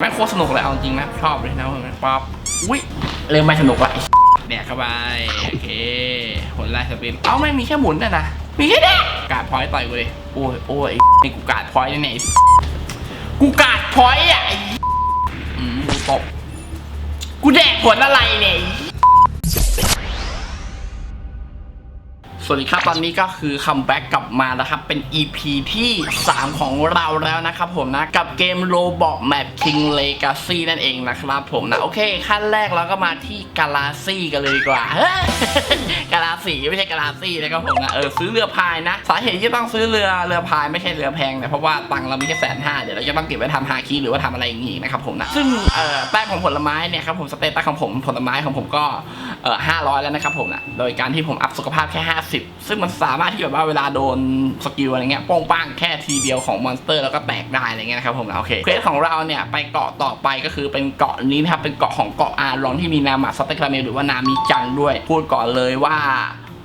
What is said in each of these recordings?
แม่งโคตรสนุกเลยเอาจริงนะชอบเลยนะผมป๊อปอุ้ยเริ่มไม่สนุกละไอ้แดกเข้าไปโอเคผลไล่สปินเอ้าไม่งมีแค่หมุนน่ะนะมีแค่แดกกาดพอยต์ต่อยกูเลยโอ้ยโอ้ยไอ้นี่กูกาดพอยต์แน่ๆกูกาดพอยต์อะไอ้อืมกูตบกูแดกผลอะไรเนี่ย สวัสดีครับ ตอนนี้ก็คือคัมแบ็กกลับมาแล้วครับ เป็น EP ที่ 3 ของเราแล้วนะครับผมนะ กับเกม Roblox Map King Legacy นั่นเองนะครับผมนะ โอเค ขั้นแรกเราก็มาที่กาลาซี่กันเลยดีกว่ากาลาสีไม่ใช่กาลาซี่นะครับผมนะเออซื้อเรือพายนะ สาเหตุที่ต้องซื้อเรือเรือพายไม่ใช่เรือแพงเนี่ยเพราะว่าตังค์เรามีแค่แสนห้าเดี๋ยวเราจะต้องเก็บไว้ทำฮาคิหรือว่าทำอะไรอย่างงี้นะครับผมนะซึ่งเอ่อแต้มของผลไม้เนี่ยครับผมสเตตัสของผมผลไม้ของผมก็เอ่อห้าร้อยแล้วนะครับผมนะโดยการที่ผมอัพสุขภาพแค่50ซึ่งมันสามารถที่แบบว่าเวลาโดนสกิลอะไรเงี้ยโป้งป้างแค่ทีเดียวของมอนสเตอร์แล้วก็แตกได้อะไรเงี้ยนะครับผมนะโอเคเควสของเราเนี่ยไปเกาะต่อไปก็คือเป็นเกาะนี้นะครับเป็นเกาะของเกาะอารองที่มีนามะสเตคราเมลหรือว่านามิจังด้วย พูดก่อนเลยว่า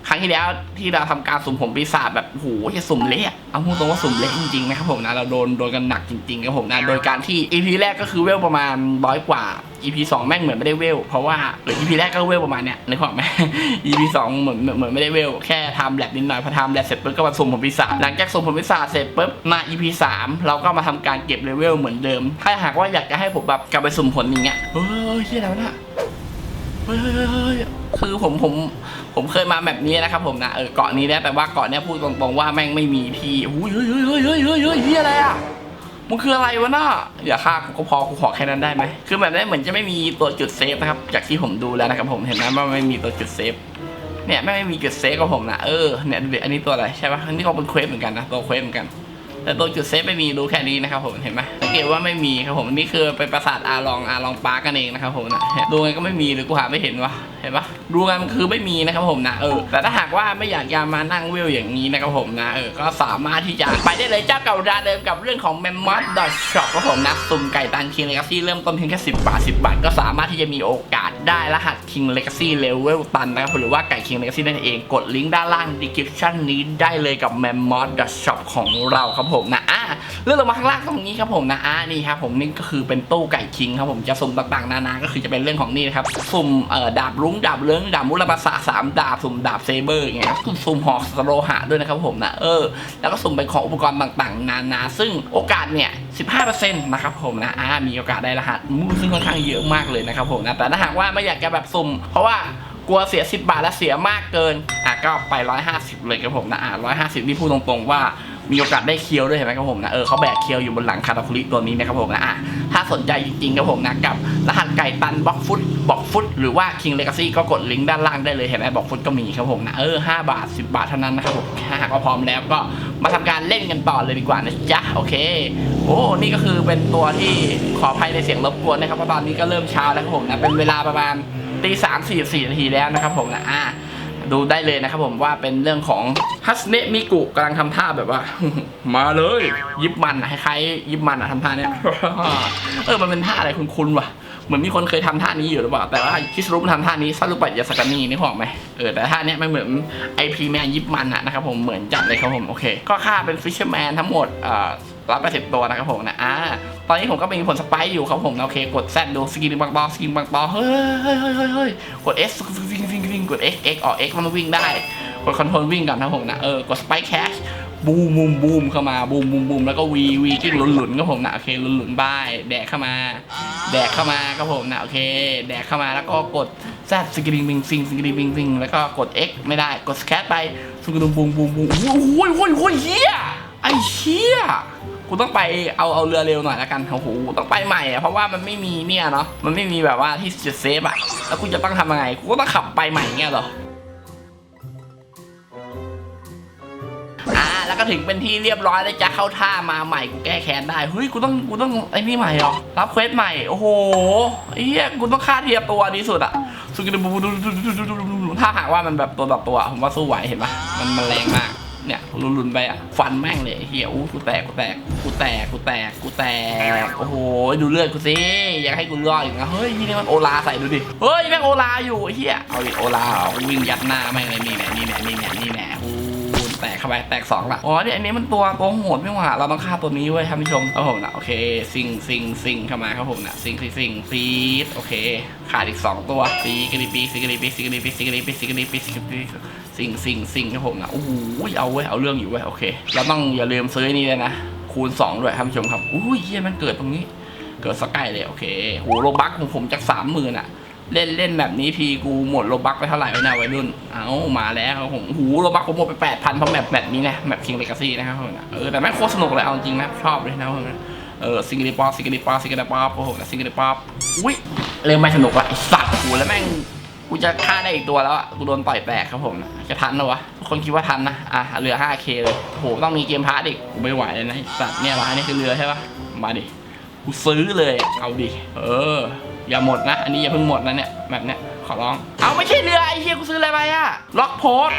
ครั้งที่แล้วที่เราทำการสุ่มผมปีศาจแบบโอ้โหจะสุ่มเละเอาพูดตรงว่าสุ่มเละจริงๆนะครับผมนะเราโดนโดนกันหนักจริงๆครับผมนะโดยการที่ EP แรกก็คือเวลประมาณร้อยกว่า EP สองแม่งเหมือนไม่ได้เวลเพราะว่าหรือ EP แรกก็เวลประมาณเนี้ยนึกออกไหม EP สองเหมือนเหมือนเหมือนไม่ได้เวลแค่ทำแลบนิดหน่อยพอทำแลบเสร็จปุ๊บก็มาสุ่มผมปีศาหลังจากสุ่มผมปีศาเสร็จปุ๊บมา EP สามเราก็มาทำการเก็บเลเวลเหมือนเดิม ถ้าหากว่าอยากจะให้ผมแบบกลับไปสุ่มผลอย่างเงี้ยเฮ้ยเฮียอะไรวนี่ยเฮ้ยคือผมผมผมเคยมาแบบนี้นะครับผมนะเออเกาะนี้นะแต่ว่าเกาะเนี้ยพูดตรงๆว่าแม่งไม่มีที่อุ้ยเฮ้ยเฮ้ยเฮ้ยเฮ้ยเฮ้ยเฮ้ยเฮียอะไรอะ มันคืออะไรวะน่ะอย่าฆ่ากูก็พอกูขอแค่นั้นได้ไหมคือแบบนี้เหมือนจะไม่มีตัวจุดเซฟนะครับ จากที่ผมดูแล้วนะครับผมเห็นไหมว่าไม่มีตัวจุดเซฟเนี่ยแม่ไม่มีจุดเซฟกับผมนะเออเนี่ยอันนี้ตัวอะไรใช่ปะอันนี้เขาเป็นเควสเหมือนกันนะตัวเควสเหมือนกัน แต่ตัวจุดเซฟไม่มีรู้แค่นี้นะครับผมเห็นไหมสังเกตว่าไม่มีครับผมนี่คือเป็นปราสาทอาลองอาลองปาร์กกันเองนะครับผมนะเนี่ยดูไงก็ไม่มีหรือกูหาไม่เห็นวะ เห็นปะดูไงมันคือไม่มีนะครับผมนะเออแต่ถ้าหากว่าไม่อยากจะมานั่งเวลอย่างนี้นะครับผมนะเออก็สามารถที่จะไปได้เลยเจ้าเก่าดาเดิมกับเรื่องของ m e m o s Shop ครับผมนะสุ่มไก่ตัน King Legacy เริ่มต้นเพียงแค่10 บาท 10 บาท ก็สามารถที่จะมีโอกาสได้รหัส King Legacy Level ตันนะครับหรือว่าไก่ King Legacy นั่นเองกดลิงก์ด้านล่าง description นี้ได้เลยกับ m e m o s Shop ของเราครับผมนะอะเลื่อนลงมาข้างล่างตรงนี้ครับผมนะอ่านี่ครับผมนี่ก็คือเป็นตู้ไก่คิงครับผมจะสุ่มต่างๆนานาก็คือจะเป็นเรื่องของนี่นะครับสุ่มเอ่อดาบรุ้งดาบเลื้งดาบมุลภาษาสามดาบสุ่มดาบเซเบอร์อย่างเงี้ยสุ่มสุ่มหอกสโลหะด้วยนะครับผมนะเออ แล้วก็สุ่มเป็นของอุปกรณ์ต่างๆ นานา ซึ่งโอกาสเนี่ย 15%นะครับผมนะอ่ามีโอกาสได้รหัสมูซึ่งค่อนข้างเยอะมากเลยนะครับผมนะแต่ถ้าหากว่าไม่อยากจะแบบสุ่ม เพราะว่ากลัวเสีย 10 บาทและเสียมากเกิน อะก็ไป 150 เลยครับผมนะอะ150 นี่พูดตรงๆว่า มีโอกาสได้เคียวด้วยเห็นไหมครับผมนะเออเขาแบกเคียวอยู่บนหลังคาตาคุริตัวนี้นะครับผมนะอะถ้าสนใจจริงๆครับผมนะกับรหัสไก่ตันบล็อกฟุตบล็อกฟุตหรือว่า King Legacy ก็กดลิงก์ด้านล่างได้เลยเห็นไหมบล็อกฟุตก็มีครับผมนะเออ5บาท10บบาทเท่านั้นนะครับผมถ้าหากว่าพร้อมแล้วก็มาทำการเล่นกันต่อเลยดีกว่านะจ๊ะโอเคโอ้นี่ก็คือเป็นตัวที่ขออภัยในเสียงรบกวนนะครับเพราะตอนนี้ก็เริ่มเช้าแล้วครับผมนะเป็นเวลาประมาณตีสามสี่สี่นาทีแล้วนะครับผมนะอะ ดูได้เลยนะครับผมว่าเป็นเรื่องของฮัสเนะมิกุกำลังทำท่าแบบว่า มาเลย ยิบมันอะคล้ายๆยิบมันอะทำท่าเนี้ย เออมันเป็นท่าอะไรคุ้นๆว่ะเหมือนมีคนเคยทำท่านี้อยู่หรือเปล่า แต่ว่าคิสรุปทำท่านี้ซาลุปัตยาสกานีนี่หอกไหมเออแต่ท่าเนี้ยไม่เหมือนไอพีแมนยิบมันอะนะครับผมเหมือนจัดเลยครับผมโอเค ก็ค่าเป็นฟิชเชอร์แมนทั้งหมดเอ่อร้อยแปดสิบตัวนะครับผมนะอ่าตอนนี้ผมก็มีผลสไปอยู่ครับผมโอเค กดแซดดูสกินบางบอสกินบางบอเฮ้ยเฮ้ยเฮ้ยเฮ้ยเฮ้ยกด S วิ่งกด X X ออก X มันวิ่งได้ กดคอนโทรลวิ่งก่อนนะผมนะ เออ กดสไปค์แคชบูมบูมบูมเข้ามาบูมบูมบูมแล้วก็วีวีกิ้งหลุนหลุนครับผมนะโอเคหลุนหลุนบายแดกเข้ามา แดกเข้ามาครับผมนะโอเค แดกเข้ามาแล้วก็กดแซดสกิลิงบิงซิงสกิลิงบิงซิงแล้วก็กด X ไม่ได้กดสแคทไปสกิลิงบูมบูมบูมโอ้โหโอ้ยโอ้ยโอ้ยเฮียไอ้เฮีย กูต้องไปเอาเอาเรือเร็วหน่อยละกันโอ้โหต้องไปใหม่อะเพราะว่ามันไม่มีเนี่ยเนาะมันไม่มีแบบว่าที่จะเซฟอะแล้วกูจะต้องทำยังไงกูก็ต้องขับไปใหม่เงี้ยหรออ่าแล้วก็ถึงเป็นที่เรียบร้อยแล้วจะเข้าท่ามาใหม่กูแก้แค้นได้เฮ้ยกูต้องกูต้องไอ้นี่ใหม่เหรอรับเควสใหม่โอ้โหไอ้เหี้ยกูต้องฆ่าเทียบตัวดีสุดอะสุดบูถ้าหากว่ามันแบบตัวต่อตัวผมว่าสู้ไหวเห็นปะมันมันแรงมาก เนี่ยลุนๆไปอะฟันแม่งเลยเฮียอู้กูแตกกูแตกกูแตกกูแตกกูแตกโอ้โหดูเลือดกูสิอยากให้กูรอดอย่างเงี้ยเฮ้ยนี่มันโอลาใส่ดูดิเฮ้ยแม่งโอลาอยู่เฮียเอาดิโอลาเอาวิ่งยัดหน้าแม่งเลยนี่แหละนี่แหละนี่แหละนี่แหละ อู้แตกเข้าไปแตกสองละอ๋อเนี่ยอันนี้มันตัวตัวโหดไม่หว่าเราต้องฆ่าตัวนี้เว้ยท่านผู้ชมครับผมนะโอเคซิงซิงซิงเข้ามาครับผมนะซิงซิงซิงฟีดโอเคขาดอีกสองตัวฟีกริปีซิกริปีซิกริปีซิกริปีซิกริปีซิกริปีซิงซิงซิงครับผมนะโอ้โหเอาเว้ยเอาเรื่องอยู่เว้ยโอเคเราต้องอย่าลืมซื้อนี่เลยนะคูณสองด้วยท่านผู้ชมครับอุ้ยเฮียมันเกิดตรงนี้ เกิดสกายเลยโอเคโหโลบักของผมจากสามหมื่นอะ เล่นเล่นแบบนี้ทีกูหมดโลบักไปเท่าไหร่วะเนะวัยรุ่น เอามาแล้วครับผมหูโลบักผมหมดไปแปดพันเพราะแบบแบบนี้นะแบบคิงเลกาซี่นะครับผมเออแต่แม่งโคตรสนุกเลยเอาจริงนะชอบเลยนะผมเออซิงเกิลป๊อปซิงเกิลป๊อปซิงเกิลป๊อปโอ้โหซิงเกิลป๊อปอุ้ยเริ่มไม่สนุกละสัตว์หูแล้วแม่งกูจะฆ่าได้อีกตัวแล้วอะกูโดนต่อยแตกครับผมจะทันเหรอวะทุกคนคิดว่าทันนะอะเหลือ 5k เลยโอ้โหต้องมีเกมพาร์ตอีกกูไม่ไหวเลยนะสัตว์เนี่ยร้านนี้คือเรือใช่ปะมาดิกูซื้อเลยเอาดิเออ อย่าหมดนะ อันนี้อย่าเพิ่งหมดนะเนี่ยแบบเนี้ยขอร้อง เอาไม่ใช่เรือไอ้เฮียกูซื้ออะไรไปอะล็อกโพส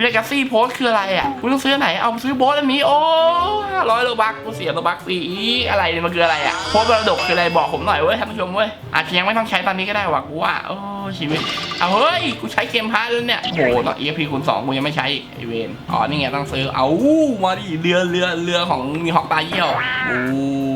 เลกาซี่โพสคืออะไรอะกูต้องซื้อไหน เอาซื้อโบสอันนี้ โอ้ร้อยโลบักกูเสียโลบักฟรีอะไรเนี่ยมันคืออะไรอะโพสมรดกคืออะไรบอกผมหน่อยเว้ยท่านผู้ชมเว้ย อาจจะยังไม่ต้องใช้ตอนนี้ก็ได้ว่ะกูว่า โอ้ชีวิต เอาเฮ้ย กูใช้เกมพาร์ทแล้วเนี่ยโอ้โหตอน EFP คูณสองกูยังไม่ใช้ไอเวนอ๋อ นี่ไงต้องซื้อ เอามาดิเรือเรือเรือของมีฮอกตาเยี่ยวบูม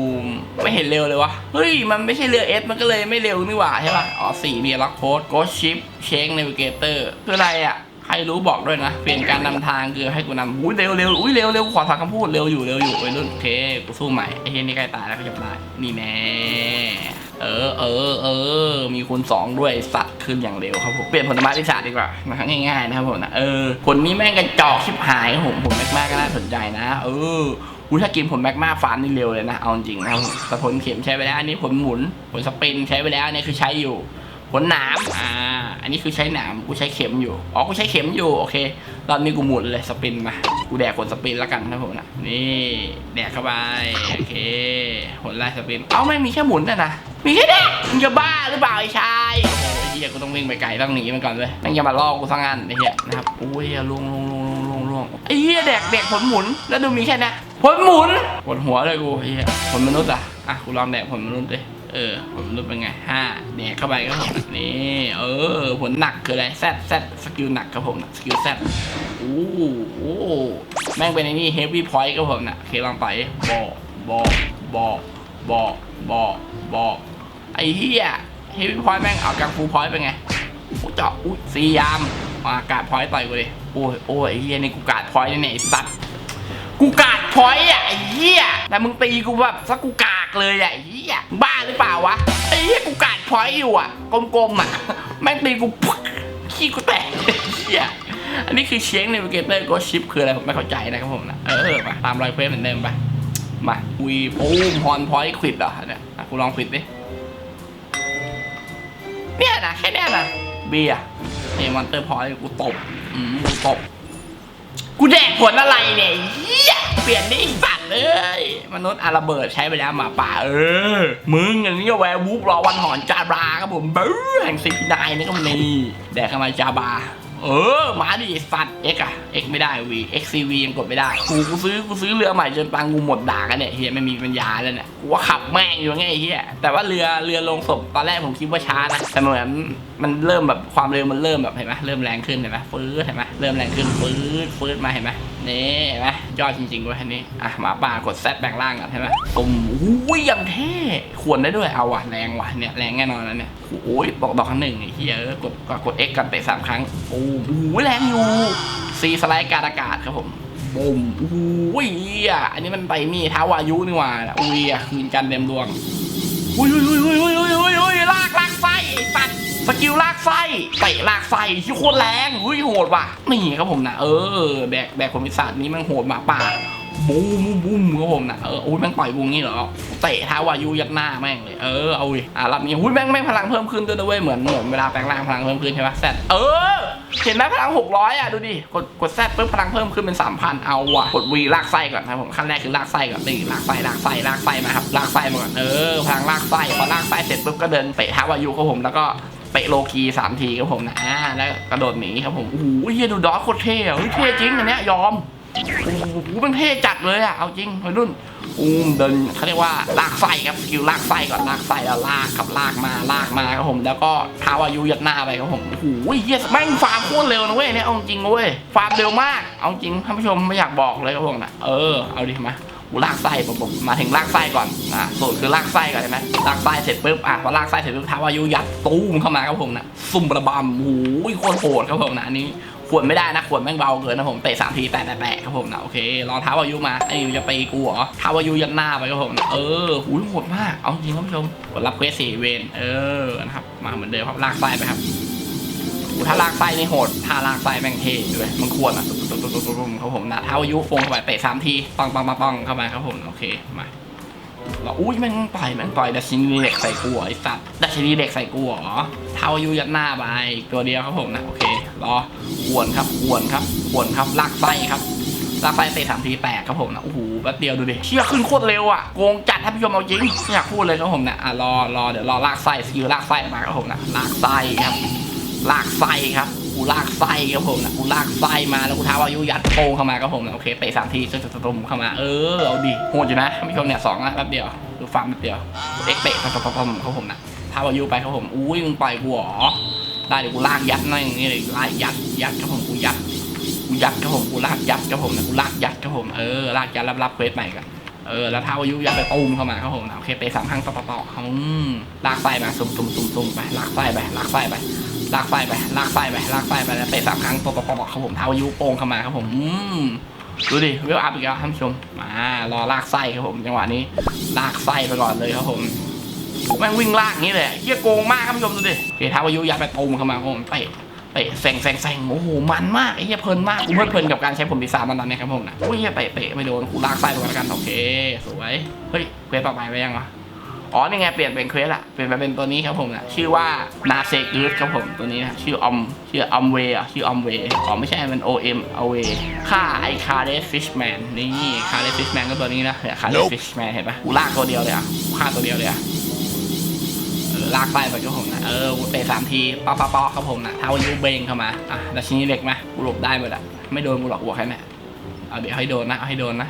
ไม่เห็นเร็วเลยวะ เฮ้ย มันไม่ใช่เรือเอสมันก็เลยไม่เร็วนี่หว่าใช่ป่ะ อ๋อสี่เบียร์ล็อกโพสโกชิปเชงเนวิเกเตอร์คืออะไรอะ ใครรู้บอกด้วยนะ เปลี่ยนการนำทางคือให้กูนำอุ้ยเร็วเร็วอุ้ยเร็วเร็วขอถอนคำพูดเร็วอยู่เร็วอยู่ไอ้รุ่นโอเค กูสู้ใหม่ไอ้เฮียนี่ใกล้ตายแล้วก็จะตายนี่แน่เออเออเออ มีคูณสองด้วยสัตว์ขึ้นอย่างเร็วครับผม เปลี่ยนผลไม้ที่ศาสตร์ดีกว่านะครับง่ายๆนะครับผมนะ เออผลนี้แม่งกระจอกชิบหายผมผมแม่กๆก็น่าสนใจนะ เออ อุ้ยถ้ากินผลแมกมาฟาร์มนี่เร็วเลยนะ เอาจริงนะแต่ผลเข็มใช้ไปแล้ว อันนี้ผลหมุน ผลสปรินใช้ไปแล้วอันนี้คือใช้อยู่ ผลหนามอ่า อันนี้คือใช้หนามกูใช้เข็มอยู่ อ๋อ กูใช้เข็มอยู่ โอเค ตอนนี้กูหมุนเลยสปรินมา กูแดกผลสปรินแล้วกันนะผมนะ นี่ แดกเข้าไป โอเค ผลไล่สปริน เอ้าไม่มีแค่หมุนน่ะนะ มีแค่แดกมึงจะบ้าหรือเปล่าไอ้ชายโอ้โหไอ้เหี้ยกูต้องวิ่งไปไกลต้องหนีมันก่อนเลยแม่งจะมาล่อกูสังงานไอ้เหี้ยนะครับ อุ้ยลงลงลงลงลงลงไอ้เหี้ยแดกแดกผลหมุน แล้วดูมีแค่เนี้ย ผลหมุนปวดหัวเลยกูไอ้เหี้ยผลมนุษย์อะอะกูลองแดกผลมนุษย์ดิเออผลมนุษย์เป็นไงห้าแดกเข้าไปครับผมนี่เออผลหนักคืออะไรแซดแซดสกิลหนักครับผมสกิลแซดโอ้โหแม่งเป็นไอ้นี่เฮฟวี่พอยต์ครับผมนะโอเคลองไปบอกบอกบอกบอกบอกบอกไอ้เหี้ยเฮฟวี่พอยต์แม่งเอากังฟูพอยต์ไปไงกูเจาะอุ้ยซียามมากาดพอยต์ต่อยกูดิโอ้ยโอ้ยไอ้เหี้ยนี่กูกาดพอยต์เนี่ยไอ้สัตว์กูกาด พอยต์อะไอ้เหี้ยแต่มึงตีกูแบบสักกูกากเลยอะไอ้เหี้ยบ้าหรือเปล่าวะไอ้เหี้ยกูกาดพอยต์อยู่อะกลมๆอะแม่งตีกูปุ๊กขี้กูแตกไอ้เหี้ยอันนี้คือเชียงในวิเกเตอร์ก็ชิปคืออะไรผมไม่เข้าใจนะครับผมนะเออมาตามรอยเควสเหมือนเดิมไปมาอุยปูมฮอนพอยต์ควิดเหรอเนี่ยอะกูลองควิดดิเนี่ยนะแค่เนี้ยนะเบียร์เอมอนเตอร์พอยกูตบอืมกูตบ กูแดกผลอะไรเนี่ย เปลี่ยนได้สัตว์เลยมนุษย์อาระเบิดใช้ไปแล้วหมาป่าเออ มึงอย่างนี้ก็แวร์วูฟรอวันหอนจาบราครับผมเบ้อแห่งซีพีนายนี่ก็มีแดกเข้ามาจาบาเออมาดิสัตว์เอ็กอะเอ็กไม่ได้วีเอ็กซีวียังกดไม่ได้กูกูซื้อกูซื้อเรือใหม่จนตังกูหมดด่ากันเนี่ยเฮียไม่มีปัญญาแล้วเนี่ยกูว่าขับแม่งอยู่ไงเฮียแต่ว่าเรือเรือลงศพตอนแรกผมคิดว่าช้านะแต่เหมือนมันเริ่มแบบความเร็วมันเริ่มแบบเห็นไหมเริ่มแรงขึ้นเห็นไหมฟื้นเห็นไหมเริ่มแรงขึ้นฟื้นฟื้นมาเห็นไหมนี่เห็นไหม ยอดจริงๆเว้ยอันนี้ อะหมาป่ากดแซดแบงล่างก่อนเห็นไหมตุ่มอุ้ยอย่างเท่ควรได้ด้วยเอาว่ะแรงว่ะเนี่ยแรงแน่นอนแล้วเนี่ยโอ้ยบอกดอกครั้งหนึ่งไอ้เฮียเออกดกด X กันเตะสามครั้งโอ้โหแรงอยู่ซีสไลด์การอากาศครับผมบุ้มอุ้ยอันนี้มันไปนี่ท้าวายุนี่หว่าอุ้ยอะคืนกันเต็มดวงอุ้ยอุ้ยอุ้ยอุ้ยอุ้ยอุ้ยหุยลากลากไส้ไอ้สัตว์ส กิลลากไส้เตะลากไส้ที่โคตรแรงอุ้ยโหดว่ะนี่ครับผมนะเออแบกแบกคนพิศาจนี้มันโหดหมาป่าบูมบูมครับผมนะเอออุ้ยแม่งต่อยกูงี้เหรอเตะท้าวายุยัดหน้าแม่งเลยเออเอาอุ้ยอะรอบนี้อุ้ยแม่งแม่งพลังเพิ่มขึ้นด้วยนะเว้ยเหมือนเหมือนเวลาแปลงร่างพลังเพิ่มขึ้นใช่ปะแซดเออเห็นไหมพลัง600อะดูดิกดกดแซดปุ๊บพลังเพิ่มขึ้นเป็น3,000เอาว่ะกดวีลากไส้ก่อนนะผมขั้นแรกคือลากไส้ก่อนนี่ลากไส้ลากไส้ลากไส้มาครับลากไส้มาก่อนเออพลังลากไส้พอลากไส้เสร็จปุ๊บก็เดินเตะท้าวายุครับผมแล้วก็ เตะโลกีสามทีครับผมนะอ่าแล้วกระโดดหนีครับผมโอ้โหเฮียดูดอสโคตรเท่อะเฮ้ยเท่จริงอันเนี้ยยอมโอ้โหมันเท่จัดเลยอะเอาจริงวัยรุ่นอูมเดินเขาเรียกว่าลากไส้ครับสกิลลากไส้ก่อนลากไส้แล้วลากครับลากมาลากมาครับผม แล้วก็เท้าอายุยัดหน้าไปครับผมโอ้โหเฮียแม่งฟาร์มโคตรเร็วนะเว้ยเนี่ยเอาจริงเว้ยฟาร์มเร็วมากเอาจริงท่านผู้ชมไม่อยากบอกเลยครับผมนะเออเอาดิมา ลากไส้ผมผมมาถึงลากไส้ก่อนอะสูตรคือลากไส้ก่อนใช่ไหมลากไส้เสร็จปุ๊บอะพอลากไส้เสร็จปุ๊บท้าอายุยัดตู้มเข้ามาครับผมนะซุ่มระบำโอ้โหโคตรโหดครับผมนะอันนี้ขวดไม่ได้นะขวดแม่งเบาเกินนะผมเตะสามทีแตะแตะครับผมนะโอเครอเท้าอายุมาไอ้ยูจะไปกูเหรอเท้าอายุยันหน้าไปครับผมนะเออหูยโหดมากเอาจริงครับผู้ชมกดรับเควสสี่เวนเออนะครับมาเหมือนเดิมครับลากไส้ไปครับ ถ้าลากไส้นี่โหด ถ้าลากไส้แม่งเท่ด้วยมันควรอะตุ๊บตุ๊บตุ๊บตุ๊บครับผมนะเท้าอายุโป่งเข้าไปเตะสามทีปังปังปังปังเข้ามาครับผมโอเคมาแล้วอุ้ยแม่งต่อยแม่งต่อยดัชนีเหล็กใส่กูไอ้สัตว์ดัชนีเหล็กใส่กูเหรอเท้าอายุยัดหน้าไปตัวเดียวครับผมนะโอเครอขวนครับขวนครับขวนครับลากไส้ครับลากไส้เตะสามทีแตกครับผมนะโอ้โหแป๊บเดียวดูดิเชี่ยขึ้นโคตรเร็วอะโกงจัดท่านผู้ชมเอาจริงไม่อยากพูดเลยครับผมนะอะรอรอเดี๋ยวรอลากไส้สกิลลากไส้มาครับผมนะลากไส้ครับ ลากไส้ครับกูลากไส้ครับผมนะกูลากไส้มาแล้วกูท้าอายุยัดโป้งเข้ามาครับผมนะโอเคเตะสามทีจะจะจะมเข้ามาเออเอาดิโหดอยู่นะท่านผู้ชมเนี่ยสองนะแป๊บเดียวดูฟาร์มแป๊บเดียวเอ็กเตะครับปั๊บปั๊บครับผมนะท้าอายุไปครับผมอุ้ยมึงปล่อยกูเหรอได้เดี๋ยวกูลากยัดนั่นอย่างนี้เลยลากยัดยัดครับผมกูยัดกูยัดครับผมกูลากยัดครับผมนะกูลากยัดครับผมเออลากยัดรับรับเควสใหม่กันเออแล้วเท้าอายุยัดไปตูมเข้ามาครับผมนะโอเคไปสามครั้งต่อต่อต่ออืมลากไส้มาซุ่มซุ่มซุ่มซุ่มไปลากไส้ไปลากไส้ไป ลากไส้ไปลากไส้ไปลากไส้ไปแล้วเตะสามครั้งต่อต่อต่อครับผมเท้าอายุโป่งเข้ามาครับผมอืมดูดิเวลอัพอีกแล้วท่านผู้ชมมารอลากไส้ครับผมจังหวะนี้ลากไส้ไปก่อนเลยครับผมแม่งวิ่งลากงนี้เลยเฮียโกงมากครับผู้ชมดูดิเท้าวายุยัดไปตูมเข้ามาครับผมเตะเตะแซงแซงแซงโอ้โหมันมากไอ้เฮียเพลินมากกูเพลิดเพลินกับการใช้ผมดีสามมันตอนนี้ครับผมนะโอ้ยเฮียเตะเตะไม่โดนกูลากไส้ไปก่อนแล้วกันโอเคสวยเฮ้ยเควสต่อไปไปยังวะ อ๋อนี่ไงเปลี่ยนเป็นเควสละเปลี่ยนมาเป็นตัวนี้ครับผมนะชื่อว่านาเซกูดครับผมตัวนี้นะชื่ออมชื่ออมเวอะชื่ออมเวอ๋อไม่ใช่มัน O M อเวค่าไอคาเดฟิชแมนนี่คาเดฟิชแมนก็ตัวนี้นะเนี่ยคาเดฟิชแมนเห็นปะกูลากตัวเดียวเลยอะกูฆ่าตัวเดียวเลยอะเออลากไปไปครับผมนะเออกูเตะสามทีป๊อปป๊อปป๊อปครับผมนะเท้ายูเบงเข้ามาอะดัชนีเหล็กมากูหลบได้หมดอะไม่โดนกูหรอกบวกแค่นี้เอาเดี๋ยวให้โดนนะเอาให้โดนนะ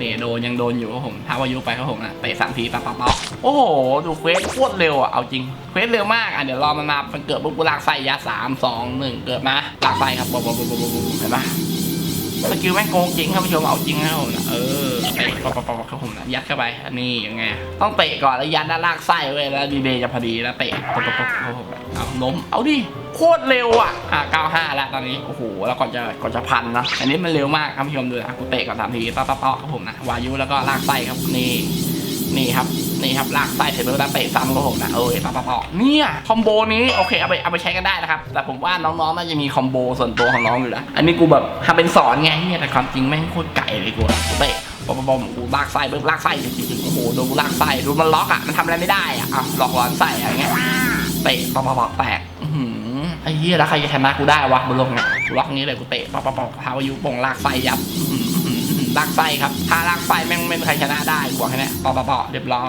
นี่โดนยังโดนอยู่ครับผมเท้าอายุไปครับผมนะเตะสามทีป๊อปป๊อปป๊อป โอ้โห ดูเควสโคตรเร็วอะ เอาจริง เควสเร็วมาก อะ เดี๋ยวรอมันมามันเกิดปุ๊บกูลากไส้ยาสามสองหนึ่งเกิดมาลากไส้ครับบบบบบบเห็นปะสกิลแม่งโกงจริงครับผู้ชมเอาจริงครับผมนะเออเตะปะปะปะครับผมนะยัดเข้าไป อันนี้ยังไง ต้องเตะก่อนแล้วยัดด้านลากไส้ไว้ยแล้วดีเดย์จะพอดีแล้วเตะปะปะปะครับผมเอาล้มเอาดิโคตรเร็วอะอะ95แล้วตอนนี้โอ้โหแล้วก่อนจะก่อนจะพันนะอันนี้มันเร็วมากครับผู้ชมดูนะกูเตะก่อนสามทีปะปะปะครับผมนะวายุแล้วก็ลากไส้ครับนี่ นี่ครับนี่ครับลากไส้เสร็จแล้วเตะซ้ำครับผมนะเออปะปะปะเนี่ยคอมโบนี้โอเคเอาไปเอาไปใช้กันได้นะครับ แต่ผมว่าน้องๆน่าจะมีคอมโบส่วนตัวของน้องอยู่แล้วอันนี้กูแบบทำเป็นสอนไงเนี่ยแต่ความจริงแม่งโคตรไก่เลยกูเตะปะปะปะกูลากไส้ปุ๊บลากไส้จริงๆโอ้โหโดนกูลากไส้ดูมันล็อกอะมันทำอะไรไม่ได้อะอะหลอกหลอนไส้อะไรเงี้ยเตะปะปะปะแตกอื้อหือไอ้เหี้ยแล้วใครจะชนะกูได้วะบนโลกเนี่ยกูล็อกนี้เลยกูเตะปะปะปะเท้าอายุปงลากไส้ยับ ลากไส้ครับ ถ้าลากไส้แม่งไม่มีใครชนะได้กูบอกแค่นี้ปอปอปอเรียบร้อ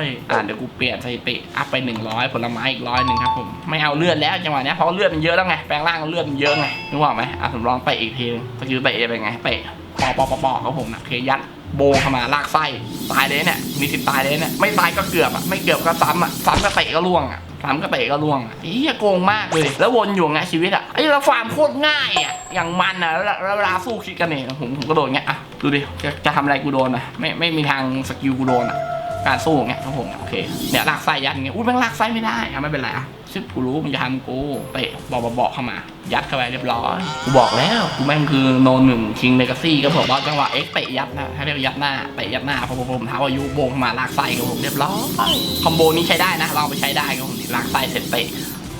ยอ่าเดี๋ยวกูเปลี่ยนสถิติอัพไป 100 ผลไม้อีกร้อยหนึ่งครับผมไม่เอาเลือดแล้วจังหวะเนี้ยเพราะเลือดมันเยอะแล้วไงแปลงร่างเลือดมันเยอะไงนึกว่าไหมอะผมลองเตะอีกทีนึงสกิลเตะเป็นไงเตะปอปอปอปอครับผมนะโอเคยัดโบเข้ามาลากไส้ตายเลยเนี่ยมีสิทธิ์ตายเลยเนี่ยไม่ตายก็เกือบอะไม่เกือบก็ซ้ำอะซ้ำก็เตะก็ล่วงอะสามก็เตะก็ล่วงอะเฮียโกงมากเลย แล้ววนอยู่ไงชีวิตอะไอ้เราฟาร์มโคตรง่ายอะอย่างมันอะแล้วเวลาสู้คิดกันเนี่ยผมผมก็โดนเงี้ยอะ ดูดิจะจะทำอะไรกูโดนอะไม่ไม่มีทางสกิลกูโดนอะการสู้อย่างเงี้ยครับผมโอเคเนี่ยลากไส้ยัดอย่างเงี้ยอุ้ยแม่งลากไส้ไม่ได้อะไม่เป็นไรอะชึบกูรู้มึงจะทำกูเตะบอกบอกเข้ามา ยัดเข้าไปเรียบร้อยกูบอกแล้วกูแม่งคือโนหนึ่งคิงเลกาซี่ก็ผมว่าจังหวะเอ็กเตะยัดนะให้เรียกยัดหน้าเตะยัดหน้าพอผมผมเท้าอายุโบงมาลากไส้กับผมเรียบร้อยคอมโบนี้ใช้ได้นะลองไปใช้ได้ครับผมลากไส้เสร็จเตะ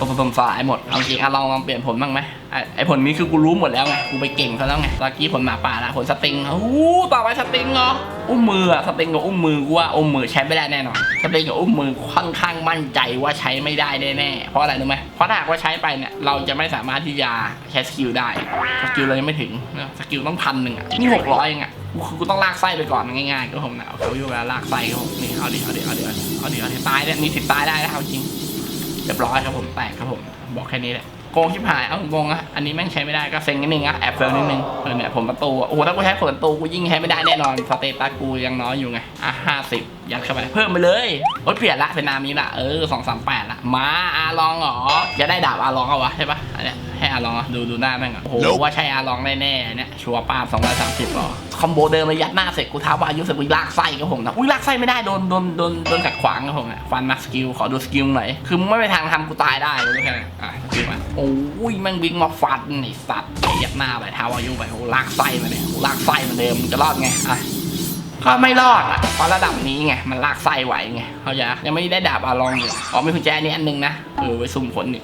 ตมตมสายหมด เอาจริงอะลองลองเปลี่ยนผลบ้างไหมไอ้ไอผลนี้คือกูรู้หมดแล้วไง กูไปเก่งเขาแล้วไงตะกี้ผลหมาป่าละผลสติงโอ้โหต่อไปสติงเหรอ อุ้มมืออะสติงกับอุ้มมือกูว่าอุ้มมือใช้ไม่ได้แน่นอน สติงกับอุ้มมือค่อนข้างมั่นใจว่าใช้ไม่ได้แน่ๆ เพราะอะไรรู้ไหมเพราะถ้าหากว่าใช้ไปเนี่ยเราจะไม่สามารถที่จะใช้สกิลได้ สกิลเรายังไม่ถึงนะสกิลต้องพันหนึ่งอะนี่หกร้อยเองอะกูคือกูต้องลากไส้ไปก่อนง่ายๆก็ผมนะเอเขาอยู่เวลาลากไส้ก็ผมนี่เอาดิเอาดิเอาดิเอาดิเอาดิเอาดิตายเนี่ยมีสิทธิ์ตายได้นะเอาจริงเรียบร้อยครับผมแตกครับผมบอกแค่นี้แหละโกงชิบหายเอางงอะอันนี้แม่งใช้ไม่ได้ก็เซ็งนิดนึงอะแอบเฟลนิดนึงเออเนี่ยผมประตูอะโอ้โหถ้ากูใช้ผลประตูกูยิ่งใช้ไม่ได้แน่นอนสเตตัสกูยังน้อยอยู่ไงอะห้าสิบยัดเข้าไปเพิ่มไปเลยโอ้ยเปลี่ยนละเป็นนามนี้ละเออสองสามแปดละมาอาลองเหรอจะได้ดาบอาลองเอาวะใช่ปะอันเนี้ยให้อาลองอะดูดูหน้าแม่งอะโอ้โหว่าใช่อาลองแน่ๆเนี่ย ชัวร์ป้าสองร้อยสามสิบหรอคอมโบเดิมเลยยัดหน้าเสร็จกูท้าว่าอายุเสร็จกูลากไส้กับผมนะอุ้ยลากไส้ไม่ได้โดนโดนโดนโดนขัดขวางกับผมอะฟันมาสกิลขอดูสกิลหน่อยคือมึงไม่ไปทางทำกูตายได้เลยแค่อะสกิลมาโอ้ยแม่งวิ่งมาฟันไอ้สัตว์ยัดหน้าไปท้าวอายุไปโอ้ลากไส้มาเนี่ยลากไส้เหมือนเดิมจะรอดไงอะก็ไม่รอดอะเพราะระดับนี้ไง มันลากไส้ไหวไงเขาจะยังไม่ได้ดาบอาลองอยู่อ๋อมีกุญแจนี่อันนึงนะเออไว้ซุ่มผลนี่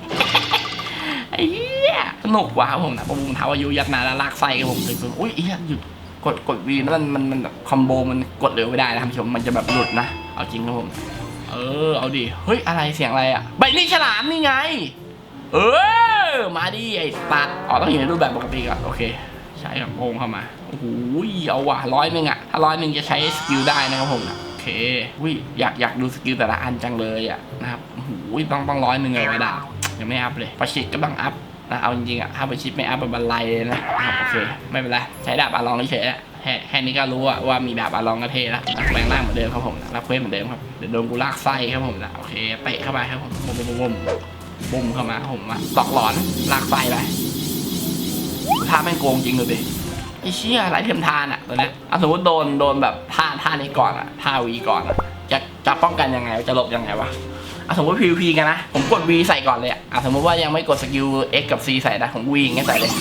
ไอ้เหี้ยสนุกว่ะครับผมนะประมูลเท้าอายุยัดนาแล้วลากไส้กับผมถึงอุ้ยเหี้ยหยุดกดกดวีแล้วมันมันมันแบบคอมโบมันกดเร็วไม่ได้นะท่านผู้ชมมันจะแบบหลุดนะเอาจริงครับผมเออเอาดิเฮ้ยอะไรเสียงอะไรอะใบนี่ฉลามนี่ไง เออมาดิไอ้ตัดอ๋อต้องอยู่ในรูปแบบปกติก่อนโอเค ใช้กับโงเข้ามาโอ้โหเอาว่ะร้อยหนึ่งอะถ้าร้อยหนึ่งจะใช้สกิลได้นะครับผมนะโอเควิอยากอยากดูสกิลแต่ละอันจังเลยอะนะครับโอ้โหต้องต้องร้อยหนึ่งเลยไว้ดาบ ยังไม่อัพเลยประชิดก็ต้องอัพนะเอาจริงๆอะถ้าประชิดไม่อัพเป็นบันไลเลยนะโอเคไม่เป็นไรใช้ดาบอาลองเฉยๆแค่แค่นี้ก็รู้อะว่ามีดาบอาลองก็เท่แล้วแปลงร่างเหมือนเดิมครับผมรับเควสเหมือนเดิมครับเดี๋ยวโดนกูลากไส้ครับผมนะโอเคเตะเข้าไปครับผมบุ้มบุ้มบุ้มบุ้มเข้ามาผมอะตอกหลอนลากไส้ไปท่าแม่งโกงจริงเลยดิไอ้เชี่ยไรเทียมทานอะตัวเนี้ยสมมติโดนโดนแบบท่าท่านี้ก่อนอะท่าวีก่อนอะจะจะป้องกันยังไงจะหลบยังไงวะ อะสมมติ PVP กันนะ ผมกด V ใส่ก่อนเลยอะอะสมมติว่ายังไม่กดสกิล X กับ C ใส่นะผม V อย่างเงี้ยใส่เลย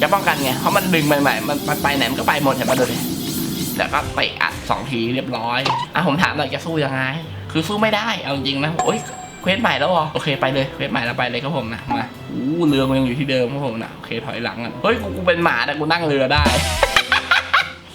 จะป้องกันไง เพราะมันดึงใหม่ๆมันมันไปไหนมันก็ไปหมดเห็นปะดูดิแล้วก็เตะอัดสองทีเรียบร้อย อะผมถามหน่อยจะสู้ยังไง คือสู้ไม่ได้ เอาจริงนะ โอ๊ยเควสใหม่แล้วเหรอโอเคไปเลยเควสใหม่แล้วไปเลยครับผมนะ มา อู้เรือมันยังอยู่ที่เดิมครับผมนะ โอเคถอยหลังอะเฮ้ย กูกูเป็นหมาแต่กูนั่งเรือได้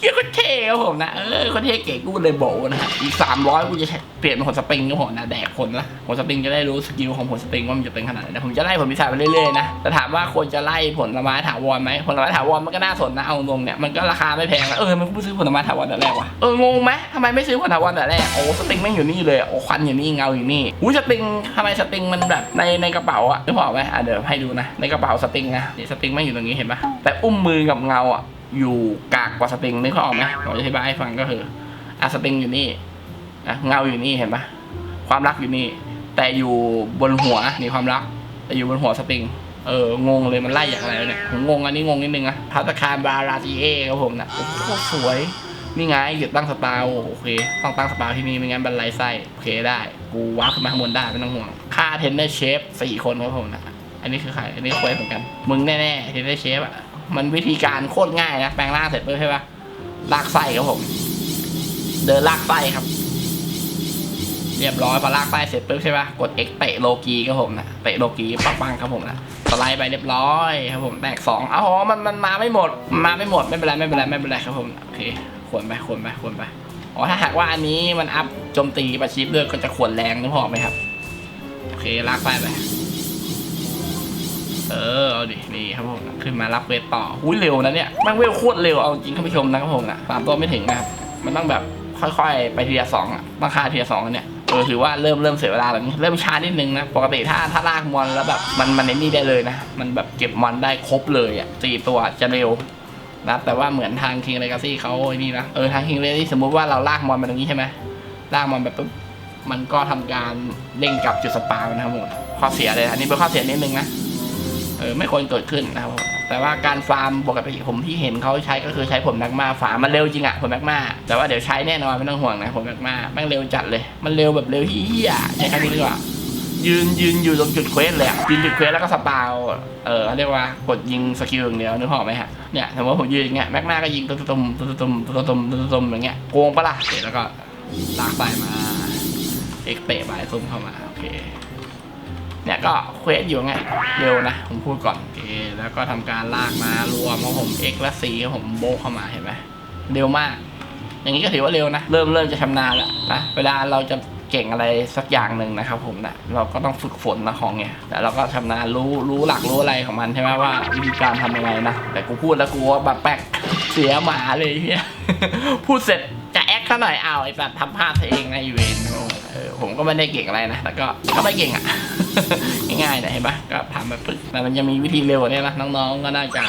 เียก็เท่ครับผมนะเออก็เท่เก๋กูเลยโบนะฮะอีกสามร้อยกูจะเปลี่ยนเป็นผลสปริงครับผมนะแดกผลละผลสปริงจะได้รู้สกิลของผลสปริงว่ามันจะเป็นขนาดไหนผมจะไล่ผลพิศาจไปเรื่อยๆนะแต่ถามว่าควรจะไล่ผลไม้ถาวรไหมผลไม้ถาวรมันก็น่าสนนะเอาตรงเนี่ยมันก็ราคาไม่แพงนะเออมันก็ซื้อผลไม้ถาวรแต่แรกวะเอองงไหมทำไมไม่ซื้อผลถาวรแต่แรกโอ้สปริงแม่งอยู่นี่เลยโอ้ควันอยู่นี่เงาอยู่นี่อุ้ยสปริงทำไมสปริงมันแบบในในกระเป๋าอะนึกออกไหมอะเดี๋ยวให้ดูนะในกระเป๋าสปริงนะนี่สปริงแม่งอยู่ตรงนี้เห็นปะแต่อุ้มมือกับเงาอะ อยู่กากกว่าสปริงนึกออกไหมผมจะอธิบายให้ฟังก็คืออะสปริงอยู่นี่อะเงาอยู่นี่เห็นปะความรักอยู่นี่ แต่อยู่บนหัวนี่ความรัก แต่อยู่บนหัวสปริงเอองงเลยมันไล่อย่างไรเนี่ยผมงงอันนี้งงนิดนึงอะพัตคารบาราจีเอครับผมนะโอ้โหสวยนี่ไงหยุดตั้งสตาโอเค ต้องตั้งสตาที่นี่ไม่งั้นบันไลไส้โอเคได้ กูว้าร์ขึ้นมาข้างบนได้ไม่ต้องห่วง ค่าเทนเนอร์เชฟสี่คนครับผมนะ อันนี้คือใคร อันนี้ควสเหมือนกัน มึงแน่ๆเทนเนอร์เชฟอะ มันวิธีการโคตรง่ายนะ แปลงร่างเสร็จปุ๊บใช่ปะลากไส้ครับผม เดินลากไส้ครับ เรียบร้อยพอลากไส้เสร็จปุ๊บใช่ปะกด X เตะโลกีครับผมนะเตะโลกีปังปังๆครับผมนะสไลด์ไปเรียบร้อยครับผมแตกสองอ๋อมันมันมาไม่หมด มาไม่หมดไม่เป็นไรไม่เป็นไรไม่เป็นไรครับผมโอเคควรไปควรไปควรไปอ๋อถ้าหากว่าอันนี้มันอัพโจมตีประชิปด้วยก็จะขวนแรงนึกออกไหมครับโอเคลากไส้ไป เออเอาดินี่ครับผมขึ้นมารับเวทต่อหุ้ยเร็วนะเนี่ยแม่งเวลโคตรเร็วเอาจริงท่านผู้ชมนะครับผมนะสามตัวไม่ถึงนะครับมันต้องแบบค่อยๆ ไปทีละสองอะต้องค่าทีละสองอันเนี่ยเออถือว่าเริ่มเริ่มเสียเวลาแบบนี้เริ่มช้านิดนึงนะปกติถ้าถ้าลากมอนแล้วแบบมันมันในนี่ได้เลยนะ มันแบบเก็บมอนได้ครบเลยอะสี่ตัวจะเร็วนะแต่ว่าเหมือนทาง King Legacy เขาไอ้นี่นะเออทาง King Legacy สมมติว่าเราลากมอนมาตรงนี้ใช่ไหมลากมอนแบบปุ๊บมันก็ทำการเด้งกลับจุดสปามันนะครับผมข้อเสียเลยอันนี้เป็นข้อเสียนิดนึงนะ เออไม่ควรเกิดขึ้นนะครับแต่ว่าการฟาร์มปกติผมที่เห็นเขาใช้ก็คือใช้ผมแม็กมาฟาร์มมันเร็วจริงอะผมแม็กมาแต่ว่าเดี๋ยวใช้แน่นอนไม่ต้องห่วงนะผมแม็กมาแม่งเร็วจัดเลย มันเร็วแบบเร็วเฮี้ยใช่ไหมนี้ดีกว่ายืนยืนอยู่ตรงจุดเควสเลยยืนจุดเควสแล้วก็สปาวเออเรียกว่ากดยิงสกิลอย่างเดียวนึกออกไหมฮะเนี่ยสมมติผมยืนอย่างเงี้ยแม็กมาก็ยิงตุ้มตุ้มตุ้มตุ้มตุ้มตุ้มตุ้มอย่างเงี้ยโกงปะล่ะเสร็จแล้วก็ลากไปมาเอ็กเตะไปตุ้มเข้ามาโอเค เนี่ยก็เควสอยู่ไงเร็วนะผมพูดก่อนโอเคแล้วก็ทำการลากมารวมของผม X และ C ของผมโบกเข้ามาเห็นไหมเร็วมาก อย่างนี้ก็ถือว่าเร็วนะ เริ่มเริ่มจะชำนาญแล้วนะเวลาเราจะเก่งอะไรสักอย่างหนึ่งนะครับผมนะเราก็ต้องฝึกฝนนะของเนี่ยแต่เราก็ชำนาญรู้รู้หลักรู้อะไรของมันใช่ไหมว่าวิธีการทำยังไงนะแต่กูพูดแล้วกูว่าแบบแป๊กเสียหมาเลยเฮียพูดเสร็จจะแอคเขาหน่อยอ้าวไอ้สัตว์ทำพลาดเองนะอีเวนต์ เออผมก็ไม่ได้เก่งอะไรนะแล้วก็ก็ไม่เก่งอะ ง่ายๆนะเห็นปะก็ทำมาปึ๊กแต่มันจะมีวิธีเร็วกว่านี้นะน้องๆก็น่าจะ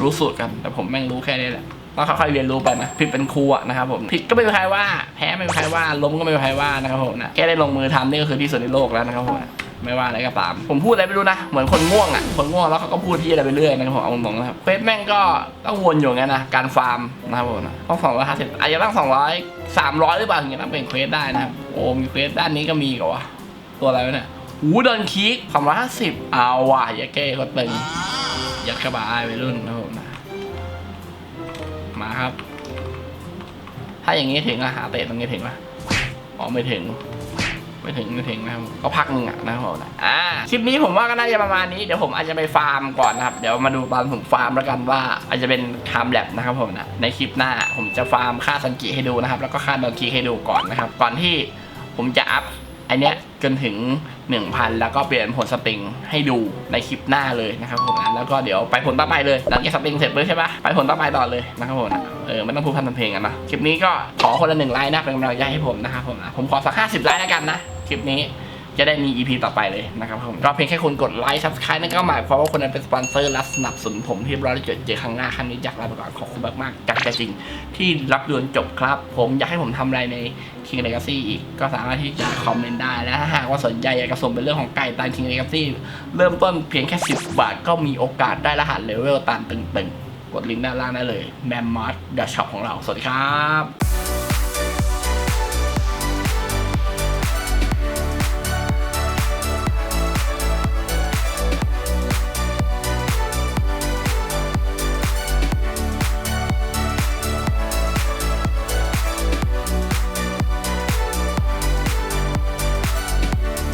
รู้สูตรกัน แต่ผมแม่งรู้แค่นี้แหละต้องค่อยๆเรียนรู้ไปนะผิดเป็นครูอะนะครับผมผิดก็ไม่มีใครว่า แพ้ไม่มีใครว่าล้มก็ไม่มีใครว่านะครับผมนะแค่ได้ลงมือทำนี่ก็คือที่สุดในโลกแล้วนะครับผม ไม่ว่าอะไรก็ตาม ผมพูดอะไรไม่รู้นะ เหมือนคนง่วงอะคนง่วงแล้วเขาก็พูดที่อะไรไปเรื่อยนะครับผมเอาตรงๆนะครับเฟซแม่งก็ต้องวนอยู่งั้นนะ การฟาร์มนะครับผมนะต้องสองร้อยห้าสิบอาจจะต้องสองร้อยสามร้อยหรือเปล่าถึงจะต้องเป็นเควสได้นะครับโอ้มีเควสด้านนี้ก็มีกว่าตัวอะไรวะเนี่ยหูเดินคิกสองร้อยห้าสิบเอาว่ะอย่าเก้เขาตึงยัดกระบะไอไปรุ่นนะผมนะมาครับ ถ้าอย่างนี้ถึงอะหาเตะตรงนี้ถึงปะอ๋อไม่ถึง ไม่ถึงไม่ถึงนะครับก็พักหนึ่งอะนะครับผมนะอ่าคลิปนี้ผมว่าก็น่าจะประมาณนี้เดี๋ยวผมอาจจะไปฟาร์มก่อนนะครับ เดี๋ยวมาดูตอนผมฟาร์มแล้วกันว่า อาจจะเป็นไทม์แลปนะครับผมนะในคลิปหน้าผมจะฟาร์มค่าซันกิให้ดูนะครับ แล้วก็ค่าดอนคีให้ดูก่อนนะครับ ก่อนที่ผมจะอัพอันเนี้ยจนถึง 1,000 แล้วก็เปลี่ยนผลสปริงให้ดูในคลิปหน้าเลยนะครับผมนะแล้วก็เดี๋ยวไปผลต่อไปเลยหลังจากสปริงเสร็จเลยใช่ปะไปผลต่อไปต่อเลยนะครับผมนะเออไม่ต้องพูดพันทำเพลงกันนะคลิปนี้ก็ขอคนละหนึ่งไลค์นะเป็นกำลังใจให้ผมนะครับผมนะผมขอสัก50ไลค์แล้วกันนะคลิปนี้ จะได้มี EP ต่อไปเลยนะครับผมก็เพียงแค่คุณกดไลค์ subscribe นั่นก็หมายความว่าคนนั้นเป็นสปอนเซอร์และสนับสนุนผมที่เราได้เจอเจอครั้งหน้าครั้งนี้อยากลาไปก่อนขอบคุณมากๆจากใจจริง ที่รับดูจนจบครับ ผมอยากให้ผมทำอะไรใน King Legacy อีกก็สามารถที่จะคอมเมนต์ได้และถ้าหากว่าสนใจอยากจะส่งเป็นเรื่องของไก่ตาน King Legacy เริ่มต้นเพียงแค่ 10 บาทก็มีโอกาสได้รหัสเลเวลตานตึงๆ กดลิงก์ด้านล่างได้เลย m a m m o t h The Shop ของเราสวัสดีครับ